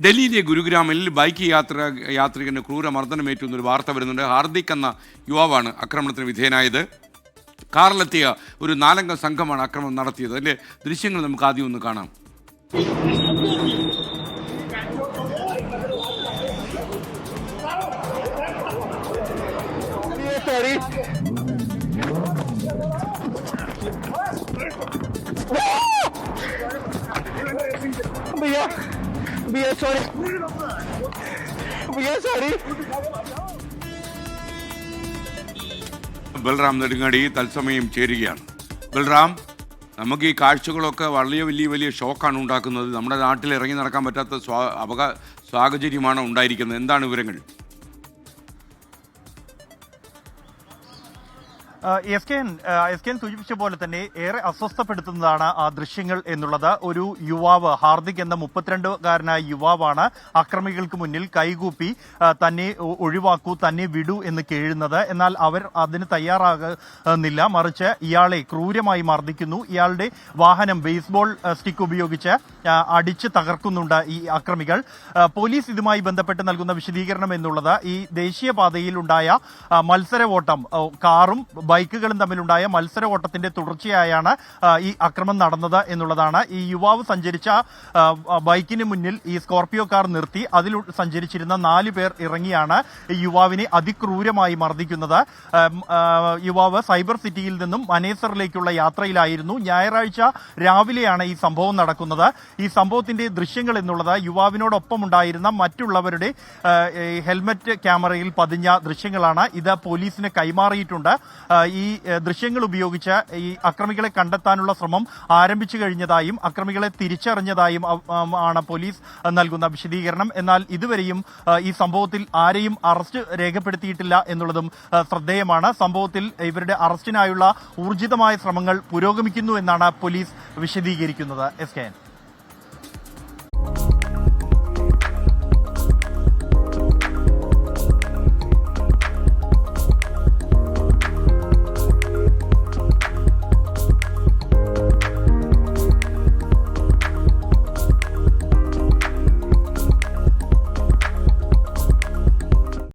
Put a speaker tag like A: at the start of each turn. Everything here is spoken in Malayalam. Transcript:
A: ഡൽഹിയിലെ ഗുരുഗ്രാമിൽ ബൈക്ക് യാത്ര യാത്രികന് ക്രൂര മർദ്ദനമേറ്റു എന്നൊരു വാർത്ത വരുന്നുണ്ട്. ഹാർദിക് എന്ന യുവാവാണ് ആക്രമണത്തിന് വിധേയനായത്. കാറിലെത്തിയ ഒരു നാലംഗ സംഘമാണ് ആക്രമണം നടത്തിയത്. അതിലെ ദൃശ്യങ്ങൾ നമുക്ക് ആദ്യം ഒന്ന് കാണാം.
B: Yeah. भैया सॉरी भैया सॉरी
A: ബൽറാം നെടുങ്ങാടി തത്സമയം ചേരുകയാണ് ബൽറാം നമുക്ക് ഈ കാഴ്ചകളൊക്കെ വളരെ വലിയ വലിയ ഷോക്കാണ് ഉണ്ടാക്കുന്നത് നമ്മുടെ നാട്ടിൽ ഇറങ്ങി നടക്കാൻ പറ്റാത്ത സ്വാ അപക സാഹചര്യമാണ് ഉണ്ടായിരിക്കുന്നത് എന്താണ് വിവരങ്ങൾ
C: എസ് കെ എസ് കെ സൂചിപ്പിച്ച പോലെ തന്നെ ഏറെ അസ്വസ്ഥപ്പെടുത്തുന്നതാണ് ആ ദൃശ്യങ്ങൾ എന്നുള്ളത്. ഒരു യുവാവ് ഹാർദിക് എന്ന മുപ്പത്തിരണ്ടുകാരനായ യുവാവാണ് അക്രമികൾക്ക് മുന്നിൽ കൈകൂപ്പി തന്നെ ഒഴിവാക്കൂ തന്നെ വിടൂ എന്ന് കേഴുന്നത്. എന്നാൽ അവർ അതിന് തയ്യാറാകുന്നില്ല. മറിച്ച് ഇയാളെ ക്രൂരമായി മർദ്ദിക്കുന്നു. ഇയാളുടെ വാഹനം ബേസ്ബോൾ സ്റ്റിക്ക് ഉപയോഗിച്ച് അടിച്ച് തകർക്കുന്നുണ്ട് ഈ അക്രമികൾ. പോലീസ് ഇതുമായി ബന്ധപ്പെട്ട് നൽകുന്ന വിശദീകരണം എന്നുള്ളത് ഈ ദേശീയപാതയിൽ ഉണ്ടായ മത്സര ഓട്ടം കാറും ബൈക്കുകളും തമ്മിലുണ്ടായ മത്സര ഓട്ടത്തിന്റെ തുടർച്ചയായാണ് ഈ അക്രമം നടന്നത് എന്നുള്ളതാണ്. ഈ യുവാവ് സഞ്ചരിച്ച ബൈക്കിന് മുന്നിൽ ഈ സ്കോർപിയോ കാർ നിർത്തി അതിൽ സഞ്ചരിച്ചിരുന്ന നാല് പേർ ഇറങ്ങിയാണ് ഈ യുവാവിനെ അതിക്രൂരമായി മർദ്ദിക്കുന്നത്. യുവാവ് സൈബർ സിറ്റിയിൽ നിന്നും മനേസറിലേക്കുള്ള യാത്രയിലായിരുന്നു. ഞായറാഴ്ച രാവിലെയാണ് ഈ സംഭവം നടക്കുന്നത്. ഈ സംഭവത്തിന്റെ ദൃശ്യങ്ങൾ എന്നുള്ളത് യുവാവിനോടൊപ്പം ഉണ്ടായിരുന്ന മറ്റുള്ളവരുടെ ഹെൽമറ്റ് ക്യാമറയിൽ പതിഞ്ഞ ദൃശ്യങ്ങളാണ്. ഇത് പോലീസിന് കൈമാറിയിട്ടുണ്ട്. ഈ ദൃശ്യങ്ങൾ ഉപയോഗിച്ച് ഈ അക്രമികളെ കണ്ടെത്താനുള്ള ശ്രമം ആരംഭിച്ചു കഴിഞ്ഞതായും അക്രമികളെ തിരിച്ചറിഞ്ഞതായും ആണ് പോലീസ് നൽകുന്ന വിശദീകരണം. എന്നാൽ ഇതുവരെയും ഈ സംഭവത്തിൽ ആരെയും അറസ്റ്റ് രേഖപ്പെടുത്തിയിട്ടില്ല എന്നുള്ളതും ശ്രദ്ധേയമാണ്. സംഭവത്തിൽ ഇവരുടെ അറസ്റ്റിനായുള്ള ഊർജിതമായ ശ്രമങ്ങൾ പുരോഗമിക്കുന്നു എന്നാണ് പോലീസ് വിശദീകരിക്കുന്നത്. S K